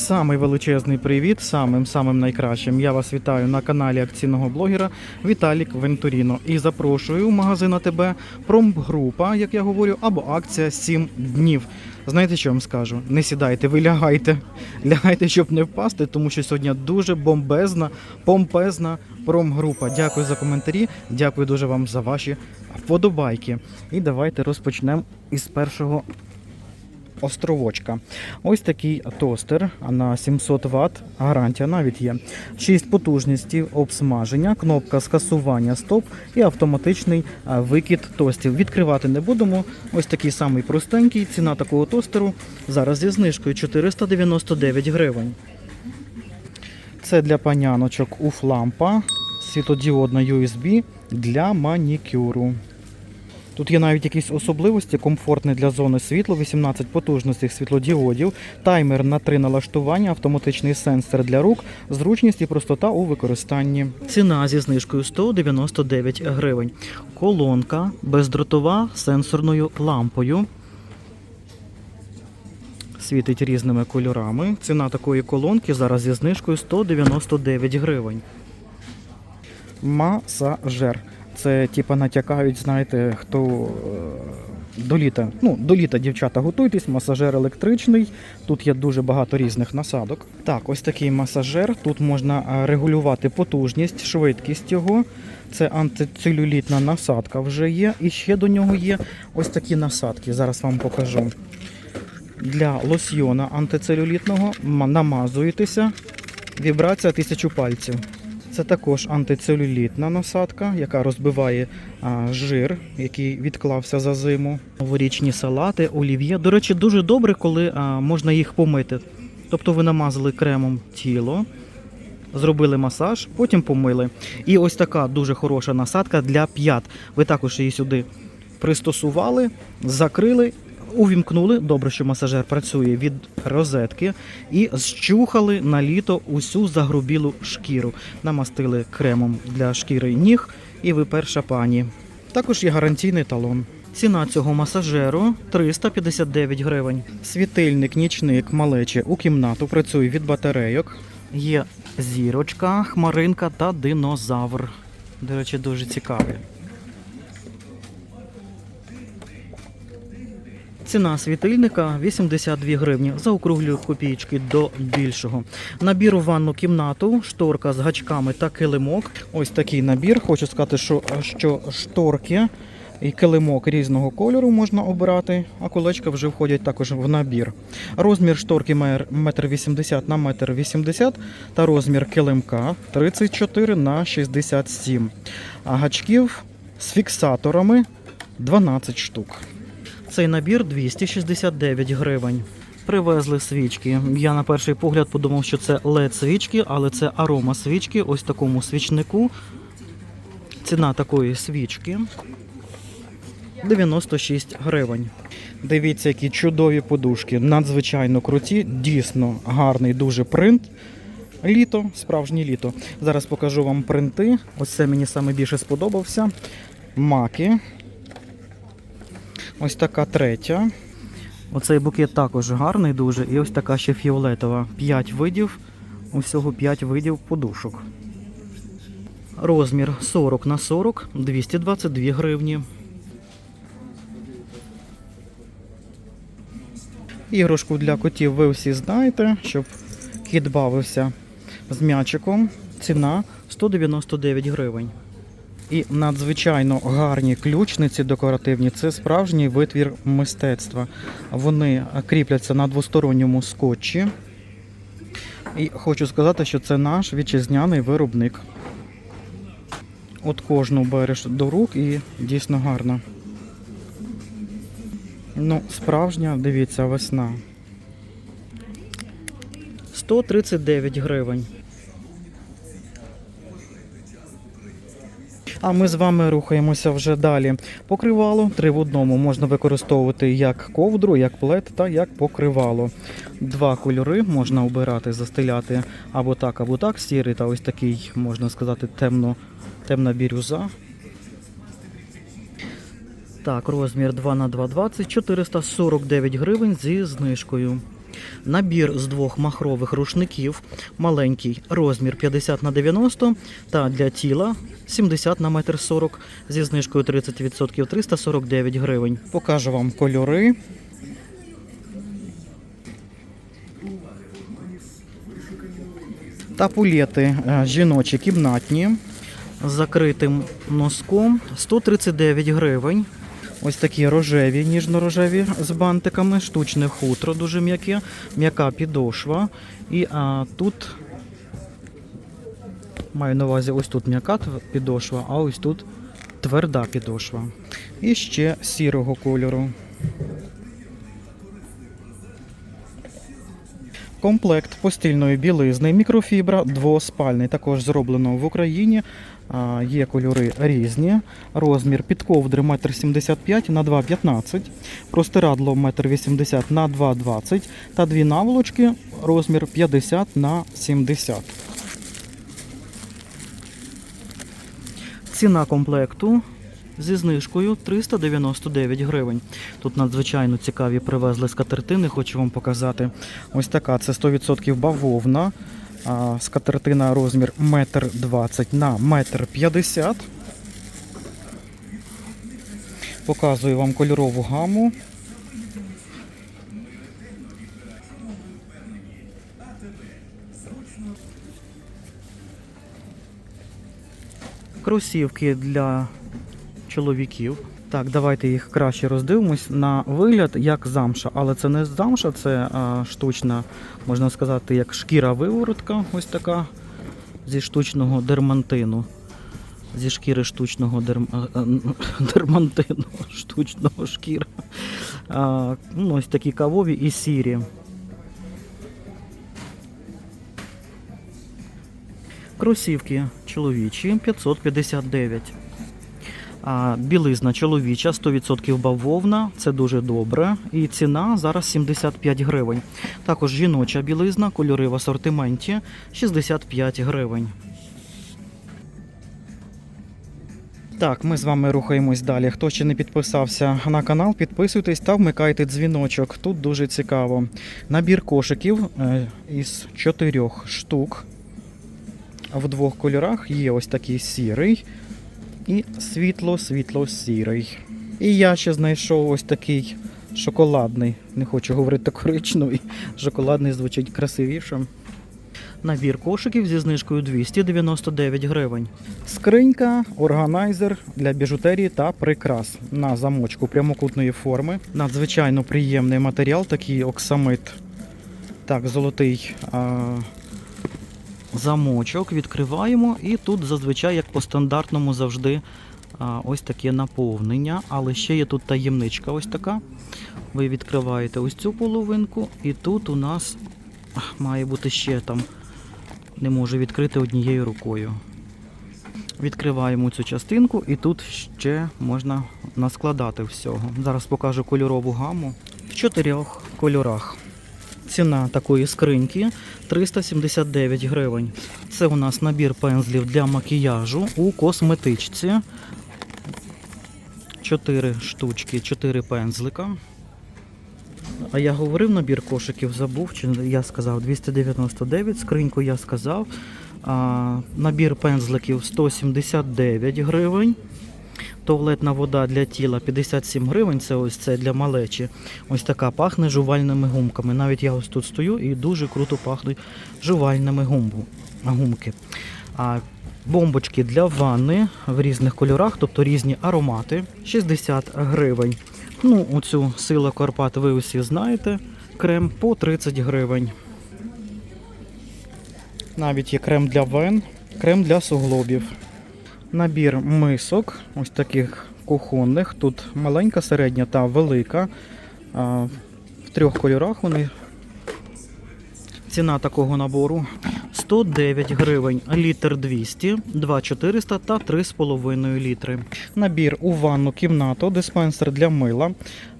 Самий величезний привіт, самим самим найкращим. Я вас вітаю на каналі акційного блогера Віталік Вентуріно і запрошую в магазин АТБ промгрупа, як я говорю, або акція 7 днів. Знаєте, що вам скажу? Не сідайте, ви лягайте. Лягайте, щоб не впасти, тому що сьогодні дуже бомбезна, помпезна промгрупа. Дякую за коментарі, дякую дуже вам за ваші вподобайки. І давайте розпочнемо із першого островочка. Ось такий тостер на 700 Вт, гарантія навіть є. 6 потужностей обсмаження, кнопка скасування стоп і автоматичний викид тостів. Відкривати не будемо. Ось такий самий простенький. Ціна такого тостеру зараз зі знижкою 499 гривень. Це для паняночок уф-лампа, світодіодна USB для манікюру. Тут є навіть якісь особливості, комфортний для зони світло, 18 потужностей світлодіодів, таймер на три налаштування, автоматичний сенсор для рук, зручність і простота у використанні. Ціна зі знижкою 199 гривень. Колонка бездротова з сенсорною лампою. Світить різними кольорами. Ціна такої колонки зараз зі знижкою 199 гривень. Масажер. Це типа натякають, знаєте, хто е, до літа. Ну, до літа, дівчата, готуйтесь, масажер електричний. Тут є дуже багато різних насадок. Так, ось такий масажер. Тут можна е, регулювати потужність, швидкість його. Це антицелюлітна насадка вже є. І ще до нього є ось такі насадки. Зараз вам покажу. Для лосьйона антицелюлітного намазуєтеся. Вібрація тисячу пальців. Це також антицелюлітна насадка, яка розбиває жир, який відклався за зиму. Новорічні салати, олів'є. До речі, дуже добре, коли можна їх помити. Тобто ви намазали кремом тіло, зробили масаж, потім помили. І ось така дуже хороша насадка для п'ят. Ви також її сюди пристосували, закрили. Увімкнули, добре, що масажер працює від розетки, і зчухали на літо усю загрубілу шкіру. Намастили кремом для шкіри ніг, і ви перша пані. Також є гарантійний талон. Ціна цього масажеру 359 гривень. Світильник, нічник, малече у кімнату працює від батарейок. Є зірочка, хмаринка та динозавр. До речі, дуже цікаві. Ціна світильника 82 гривні. Заокруглюю копійки до більшого. Набір у ванну кімнату, шторка з гачками та килимок. Ось такий набір. Хочу сказати, що, що шторки і килимок різного кольору можна обирати, а колечка вже входять також в набір. Розмір шторки 1,80 на 1,80 та розмір килимка 34 на 67. А гачків з фіксаторами 12 штук. Цей набір 269 гривень. Привезли свічки. Я на перший погляд подумав, що це led свічки, але це арома свічки. Ось такому свічнику. Ціна такої свічки 96 гривень. Дивіться, які чудові подушки, надзвичайно круті, дійсно гарний дуже принт. Літо, справжнє літо. Зараз покажу вам принти. Ось це мені саме більше сподобався. Маки. Ось така третя. Оцей букет також гарний дуже. І ось така ще фіолетова. 5 видів. Усього 5 видів подушок. Розмір 40 на 40, 222 гривні. Іграшку для котів ви всі знаєте, щоб кіт бавився з м'ячиком. Ціна 199 гривень. І надзвичайно гарні ключниці декоративні це справжній витвір мистецтва. Вони кріпляться на двосторонньому скотчі. І хочу сказати, що це наш вітчизняний виробник. От кожну береш до рук і дійсно гарна. Ну, справжня, дивіться, весна. 139 гривень. А ми з вами рухаємося вже далі. Покривало три в одному можна використовувати як ковдру, як плед та як покривало. Два кольори можна обирати, застеляти або так, або так. Сірий та ось такий, можна сказати, темно, темна бірюза. Так, розмір 2 на 2,20, 449 гривень зі знижкою. Набір з двох махрових рушників, маленький розмір 50 на 90 та для тіла 70 на метр 40 зі знижкою 30% 349 гривень. Покажу вам кольори. Тапулети е, жіночі кімнатні з закритим носком 139 гривень. Ось такі рожеві, ніжно-рожеві з бантиками, штучне хутро, дуже м'яке, м'яка підошва. І а, тут маю на увазі, ось тут м'яка підошва, а ось тут тверда підошва. І ще сірого кольору. Комплект постільної білизни, мікрофібра, двоспальний, також зроблено в Україні. Є кольори різні. Розмір під ковдри 1,75 на 2,15, простирадло 1,80 на 2,20 та дві наволочки розмір 50 на 70. Ціна комплекту зі знижкою 399 гривень. Тут надзвичайно цікаві привезли скатертини, хочу вам показати. Ось така це 100% бавовна. А, Скатертина розмір 1,20 на 1,50 м. Показую вам кольорову гаму. Кросівки для чоловіків. Так, давайте їх краще роздивимось на вигляд як замша, але це не замша, це а, штучна, можна сказати, як шкіра виворотка, ось така зі штучного дермантину. Зі шкіри штучного дерм... дермантину, штучного шкіра. А, ну, ось такі кавові і сірі. Кросівки чоловічі 559. Білизна чоловіча 100% бавовна, це дуже добре. І ціна зараз 75 гривень. Також жіноча білизна, кольори в асортименті 65 гривень. Так, ми з вами рухаємось далі. Хто ще не підписався на канал, підписуйтесь та вмикайте дзвіночок. Тут дуже цікаво. Набір кошиків е, із чотирьох штук. В двох кольорах є ось такий сірий і світло-світло-сірий. І я ще знайшов ось такий шоколадний. Не хочу говорити коричневий. Шоколадний звучить красивіше. Набір кошиків зі знижкою 299 гривень. Скринька, органайзер для біжутерії та прикрас на замочку прямокутної форми. Надзвичайно приємний матеріал, такий оксамит. Так, золотий а, замочок. Відкриваємо. І тут зазвичай, як по стандартному, завжди ось таке наповнення. Але ще є тут таємничка ось така. Ви відкриваєте ось цю половинку, і тут у нас має бути ще там. Не можу відкрити однією рукою. Відкриваємо цю частинку і тут ще можна наскладати всього. Зараз покажу кольорову гаму в чотирьох кольорах. Ціна такої скриньки 379 гривень. Це у нас набір пензлів для макіяжу у косметичці. Чотири штучки, чотири пензлика. А я говорив набір кошиків, забув, чи я сказав 299, скриньку я сказав. А, набір пензликів 179 гривень. Туалетна вода для тіла 57 гривень, це ось це для малечі. Ось така пахне жувальними гумками. Навіть я ось тут стою і дуже круто пахнуть жувальними гумки. А бомбочки для ванни в різних кольорах, тобто різні аромати 60 гривень. Ну, оцю сила Карпат ви усі знаєте. Крем по 30 гривень. Навіть є крем для вен, крем для суглобів. Набір мисок, ось таких кухонних. Тут маленька, середня та велика. В трьох кольорах вони. Ціна такого набору 109 гривень, літр 200, 2,400 та 3,5 літри. Набір у ванну кімнату, диспенсер для мила,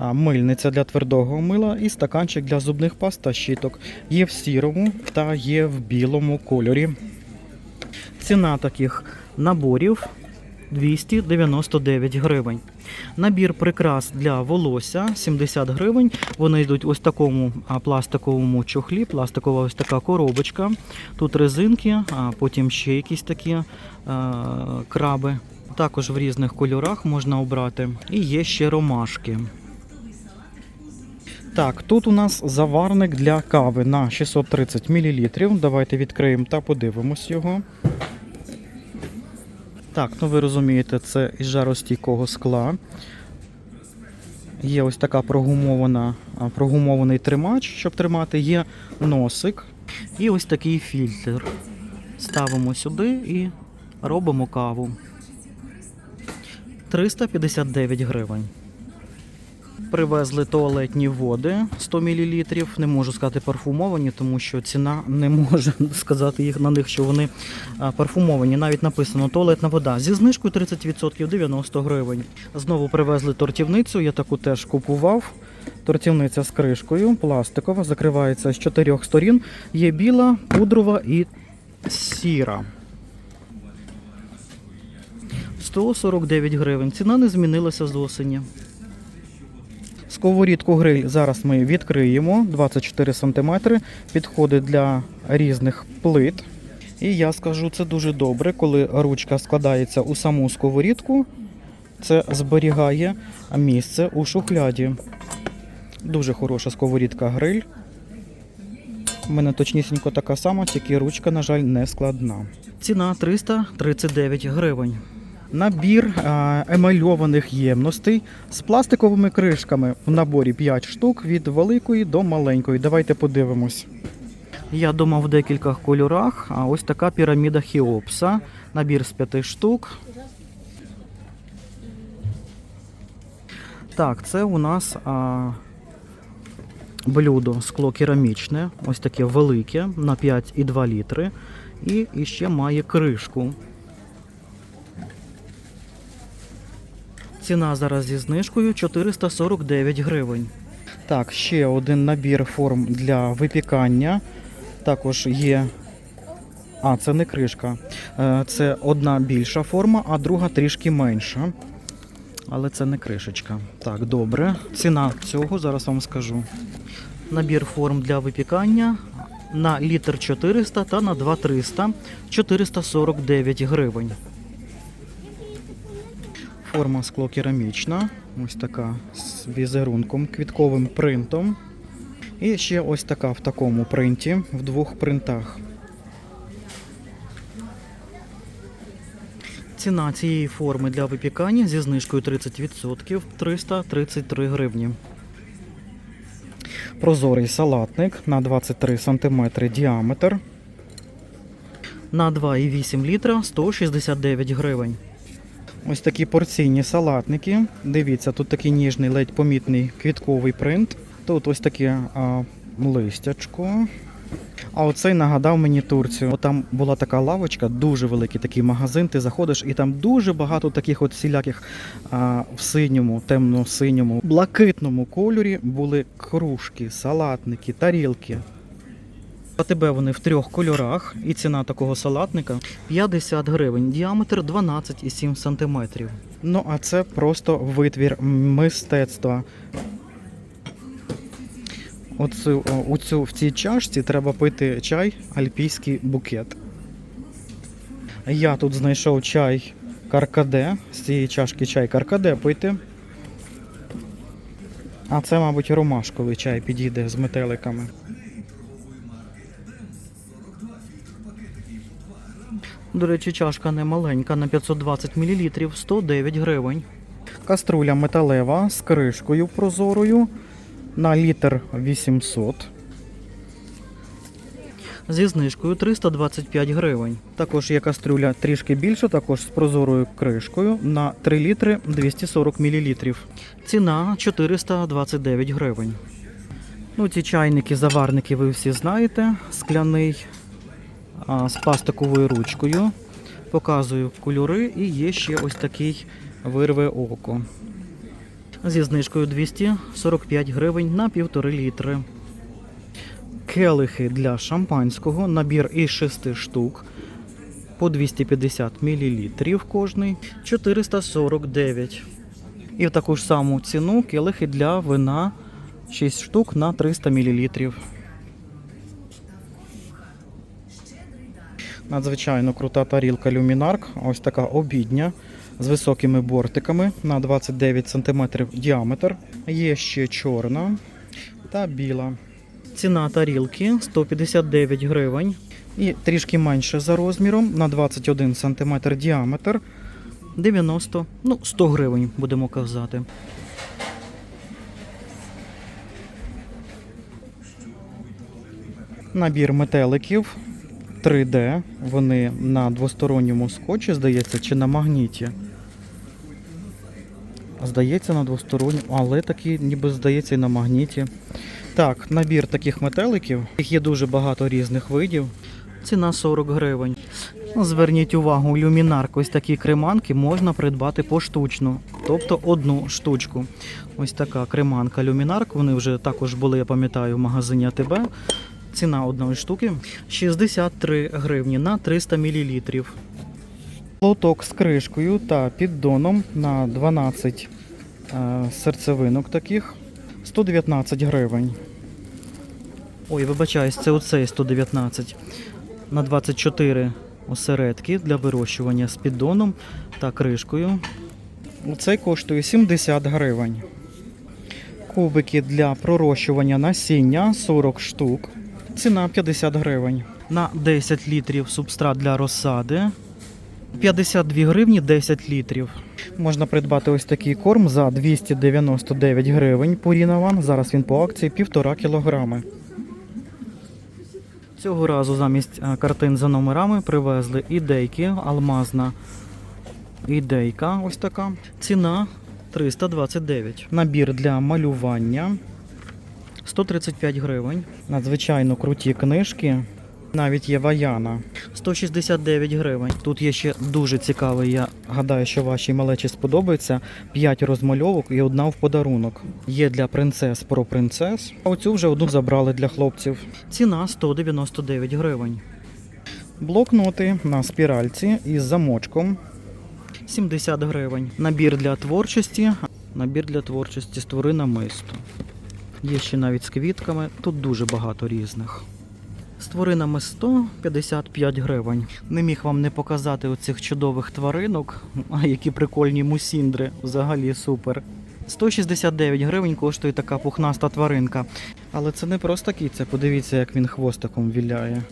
мильниця для твердого мила і стаканчик для зубних паст та щіток. Є в сірому та є в білому кольорі. Ціна таких наборів 299 гривень. Набір прикрас для волосся 70 гривень. Вони йдуть ось такому пластиковому чохлі, пластикова ось така коробочка. Тут резинки, а потім ще якісь такі краби. Також в різних кольорах можна обрати. І є ще ромашки. Так, тут у нас заварник для кави на 630 мл. Давайте відкриємо та подивимось його. Так, ну ви розумієте, це із жаростійкого скла. Є ось така прогумована, прогумований тримач, щоб тримати, є носик і ось такий фільтр. Ставимо сюди і робимо каву. 359 гривень. Привезли туалетні води 100 мл. Не можу сказати парфумовані, тому що ціна не може сказати їх на них, що вони парфумовані. Навіть написано туалетна вода зі знижкою 30% 90 гривень. Знову привезли тортівницю. Я таку теж купував. Тортівниця з кришкою, пластикова, закривається з чотирьох сторін. Є біла, пудрова і сіра. 149 гривень. Ціна не змінилася з осені. Сковорідку гриль зараз ми відкриємо 24 см. Підходить для різних плит. І я скажу, це дуже добре, коли ручка складається у саму сковорідку. Це зберігає місце у шухляді. Дуже хороша сковорідка гриль. У мене точнісінько така сама, тільки ручка, на жаль, не складна. Ціна 339 гривень. Набір емальованих ємностей з пластиковими кришками. В наборі 5 штук від великої до маленької. Давайте подивимось. Я думав в декількох кольорах. А ось така піраміда Хіопса. Набір з 5 штук. Так, це у нас а, блюдо скло керамічне, ось таке велике на 5,2 літри. І ще має кришку. Ціна зараз зі знижкою 449 гривень. Так, ще один набір форм для випікання. Також є. А, це не кришка. Е, Це одна більша форма, а друга трішки менша. Але це не кришечка. Так, добре. Ціна цього зараз вам скажу. Набір форм для випікання на літр 400 та на 2 300 449 гривень. Форма скло керамічна, ось така з візерунком, квітковим принтом. І ще ось така в такому принті, в двох принтах. Ціна цієї форми для випікання зі знижкою 30% 333 гривні. Прозорий салатник на 23 см діаметр. На 2,8 літра 169 гривень. Ось такі порційні салатники. Дивіться, тут такий ніжний, ледь помітний квітковий принт. Тут ось таке а, листячко. А оцей нагадав мені Турцію. От там була така лавочка, дуже великий такий магазин. Ти заходиш, і там дуже багато таких от всіляких а, в синьому, темно-синьому, блакитному кольорі були кружки, салатники, тарілки. АТБ вони в трьох кольорах, і ціна такого салатника 50 гривень, діаметр 12,7 см. Ну, а це просто витвір мистецтва. Оцю, о, у цю, в цій чашці треба пити чай альпійський букет. Я тут знайшов чай каркаде. З цієї чашки чай каркаде пити. А це, мабуть, ромашковий чай підійде з метеликами. До речі, чашка не маленька на 520 мл 109 гривень. Каструля металева з кришкою прозорою на літр 800. Зі знижкою 325 гривень. Також є каструля трішки більша, також з прозорою кришкою на 3 літри 240 мл. Ціна 429 гривень. Ну, ці чайники, заварники ви всі знаєте. Скляний з пластиковою ручкою. Показую кольори і є ще ось такий вирве око. Зі знижкою 245 гривень на півтори літри. Келихи для шампанського, набір із 6 штук по 250 мл кожний 449. І в таку ж саму ціну келихи для вина 6 штук на 300 мл. Надзвичайно крута тарілка люмінарк. Ось така обідня з високими бортиками на 29 см діаметр. Є ще чорна та біла. Ціна тарілки 159 гривень. І трішки менше за розміром на 21 см діаметр. 90, ну 100 гривень, будемо казати. Набір метеликів 3D. Вони на двосторонньому скотчі, здається, чи на магніті. Здається, на двосторонньому, але такі, ніби здається, і на магніті. Так, набір таких метеликів. Їх є дуже багато різних видів. Ціна 40 гривень. Зверніть увагу, люмінарк, ось такі креманки можна придбати поштучно, тобто одну штучку. Ось така креманка люмінарк. Вони вже також були, я пам'ятаю, в магазині АТБ. Ціна одної штуки 63 гривні на 300 мл. Лоток з кришкою та піддоном на 12 е, серцевинок таких 119 гривень. Ой, вибачаюсь, це оцей 119 на 24 осередки для вирощування з піддоном та кришкою. Цей коштує 70 гривень. Кубики для пророщування насіння 40 штук. Ціна 50 гривень. На 10 літрів субстрат для розсади 52 гривні 10 літрів. Можна придбати ось такий корм за 299 гривень One. Зараз він по акції 1,5 кілограми. Цього разу замість е, картин за номерами привезли ідейки, алмазна ідейка, ось така. Ціна 329. Набір для малювання 135 гривень. Надзвичайно круті книжки. Навіть є ваяна 169 гривень. Тут є ще дуже цікавий. Я гадаю, що вашій малечі сподобається. 5 розмальовок і одна в подарунок. Є для принцес про принцес. А оцю вже одну забрали для хлопців. Ціна 199 гривень. Блокноти на спіральці із замочком 70 гривень. Набір для творчості. Набір для творчості створи намисто. Є ще навіть з квітками. Тут дуже багато різних. З тваринами 155 гривень. Не міг вам не показати оцих чудових тваринок, а які прикольні мусіндри. Взагалі супер. 169 гривень коштує така пухнаста тваринка. Але це не просто кіця, подивіться, як він хвостиком віляє.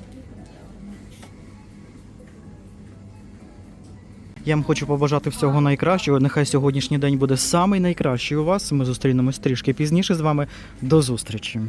Я вам хочу побажати всього найкращого. Нехай сьогоднішній день буде самий найкращий у вас. Ми зустрінемось трішки пізніше з вами. До зустрічі!